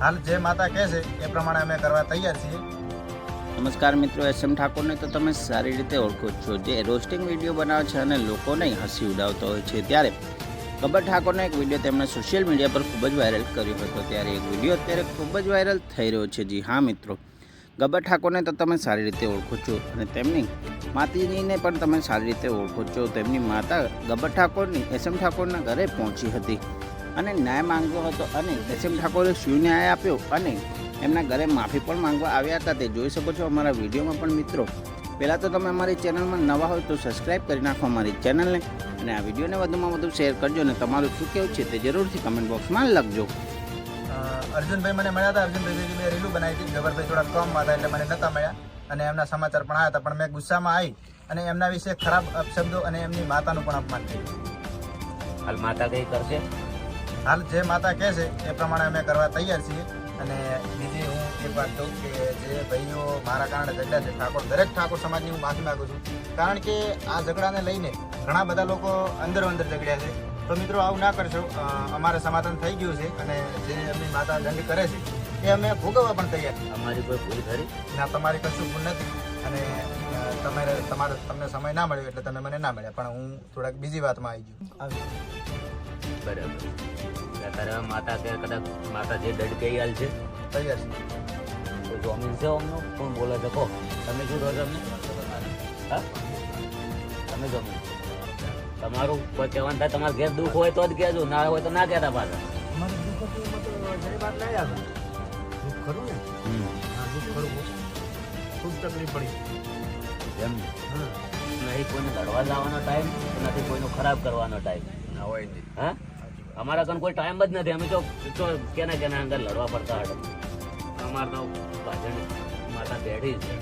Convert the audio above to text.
હાલ જે માતા કહે છે, એ પ્રમાણે અમે કરવા તૈયાર છીએ. નમસ્કાર મિત્રો એસ એમ ઠાકોરને તો તમે સારી રીતે ઓળખો છો. જે રોસ્ટિંગ વીડિયો બનાવે છે અને લોકોને હસી ઉડાવતો હોય છે ત્યારે ગબ્બર ઠાકોરનો એક વીડિયો તેમણે સોશિયલ મીડિયા પર ખૂબ જ વાયરલ કર્યો હતો. ત્યારે એક વીડિયો અત્યારે ખૂબ જ વાયરલ થઈ રહ્યો છે. જી હા મિત્રો ગબ્બર ઠાકોરને તો તમે સારી રીતે ઓળખો છો અને તેમની માતાજીને પણ તમે સારી રીતે ઓળખો છો. તેમની માતા ગબ્બર ઠાકોરની, એસ એમ ઠાકોરના ઘરે પહોંચી હતી અને ન્યાય માંગ્યો હતો અને એસ એમ ઠાકોરે શું ન્યાય આપ્યો અને એમના ઘરે માફી પણ માંગવા આવ્યા હતા તે જોઈ શકો છો અમારા વિડીયોમાં પણ મિત્રો. પહેલાં તો તમે અમારી ચેનલમાં નવા હોય તો સબસ્ક્રાઈબ કરી નાખો અમારી ચેનલને અને આ વિડીયોને વધુમાં વધુ શેર કરજો અને તમારું શું કહેવું છે તે જરૂરથી કમેન્ટ બોક્સમાં લખજો. અર્જુનભાઈ મને મળ્યા હતા. અર્જુનભાઈ મેં રીલું બનાવી હતી. જબરભાઈ થોડા કમ હતા એટલે મને નહોતા મળ્યા. અને એમના સમાચાર પણ આવ્યા હતા. પણ મેં ગુસ્સામાં આવી અને એમના વિશે ખરાબ અપશબ્દો અને એમની માતાનું પણ અપમાન કર્યું હાલ માતા કઈ કરશે? હાલ જે માતા કહે છે એ પ્રમાણે અમે કરવા તૈયાર છીએ. અને બીજી હું એ વાત કહું કે જે ભાઈઓ મારા કારણે ઝઘડા છે ઠાકોર દરેક ઠાકોર સમાજની હું માફી માગું છું. કારણ કે આ ઝઘડાને લઈને ઘણા બધા લોકો અંદરો અંદર ઝઘડ્યા છે. તો મિત્રો આવું ના કરશો. અમારે સમાધાન થઈ ગયું છે અને જે એમની માતા દંડ કરે છે એ અમે ભોગવવા પણ તૈયાર છીએ. અમારી કોઈ ભૂલ ખરી ના તમારી કશું ભૂલ નથી. અને તમારે તમારે તમને સમય ના મળ્યો એટલે તમે મને ના મળ્યા. પણ હું થોડાક બીજી વાતમાં આવી ગયું. બરાબર. અત્યારે માતા કે કદાચ માતા જે દંડ કહી હાલ છે? તૈયાર છે. તો જમીન છે અમનો? કોણ બોલે છે? કહો. તમે શું કહો છો અમને? હા? તમે જમીન તમારું કોઈ કહેવાનું થાય તમારે ઘેર દુઃખ હોય તો જ કહેજો ના હોય તો ના કહેતા પાછા. ખૂબ તકલીફ પડી. એમ નહીં કોઈને લડવા જવાનો ટાઈમ નથી કોઈનો ખરાબ કરવાનો ટાઈમ ના હોય હા? અમારા કન કોઈ ટાઈમ જ નથી. અમે તો કેને કેના અંદર લડવા પડતા હતા. અમારે તો પાછળ માતા બેઠી છે.